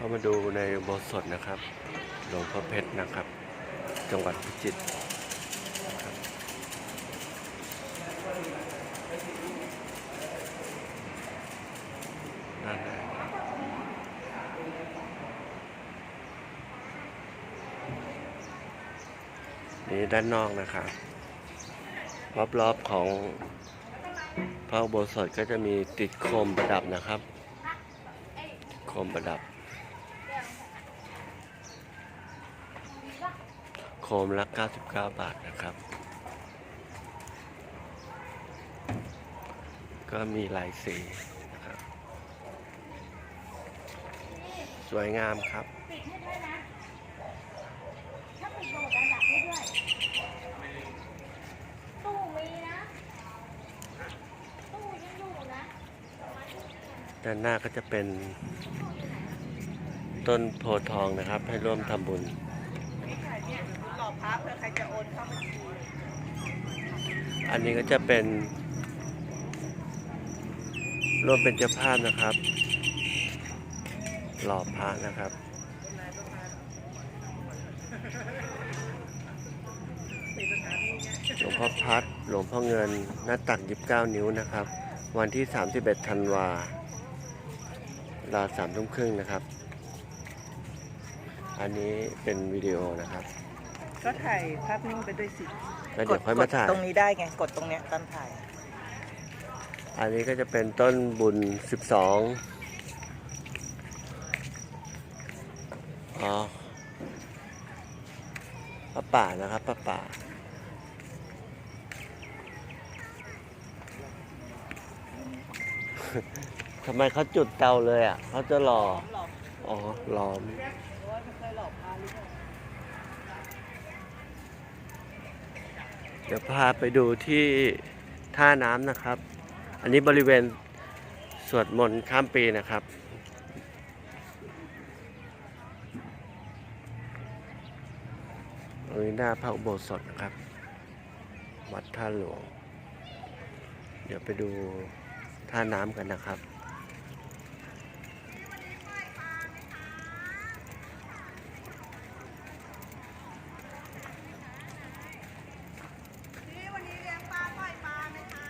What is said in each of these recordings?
เข้ามาดูในโบสถนะครับ หลวงพ่อเพชรนะครับ จังหวัดพิจิตรด้านในนี่ด้านนอกนะครับรอบๆของพระอุโบสถก็จะมีติดโคมประดับนะครับ โคมประดับ คมละ 99 บาทนะครับ ก็มีหลายสีนะครับ สวยงามครับปิดให้ด้วยนะถ้าปิดโหลดอันดับให้ด้วยตู้มีนะตู้ยังอยู่นะด้านหน้าก็จะเป็นต้นโพธิ์ทองนะครับ ให้ร่วมทำบุญนี่ค่ะเนี่ย อพระเพื่อใครจะโอนเข้าบัญชีอันนี้ก็จะเป็นร่วมเป็นเจ้าภาพนะครับ หล่อพระนะครับ หลวงพ่อพัด หลวงพ่อเงิน หน้าตัก 29 นิ้วนะครับ วันที่ 31 ธันวาเวลาสามทุ่มครึ่งนะครับ อันนี้เป็นวิดีโอนะครับ ก็ถ่ายภาพนิ่งไปด้วยสิแล้วเดี๋ยวค่อยมาถ่ายกดตรงนี้ได้ไง กดตรงเนี้ยตอนถ่าย อันนี้ก็จะเป็นต้นบุญ12อ๋อปลาป่านะครับปลาป่าทำไมเขาจุดเตาเลยอะเขาจะรอหล่ออ๋อล้อมโอ้ยไม่เคยหล่อพระหรือเปล่า ดี๋ยวพาไปดูที่ท่าน้ำนะครับ อันนี้บริเวณสวดมนต์ข้ามปีนะครับตรงนี้หน้าพระอุโบสถนะครับ วัดท่าหลวง เดี๋ยวไปดูท่าน้ำกันนะครับ พี่วันนี้เลี้ยงปลาปล่อยปลาไหมคะ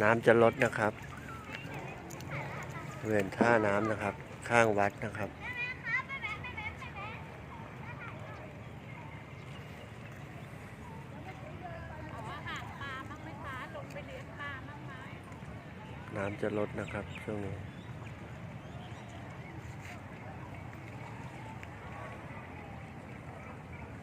น้ำจะลดนะครับบริเวณท่าน้ำนะครับ ข้างวัดนะครับ น้ำจะลดนะครับช่วงนี้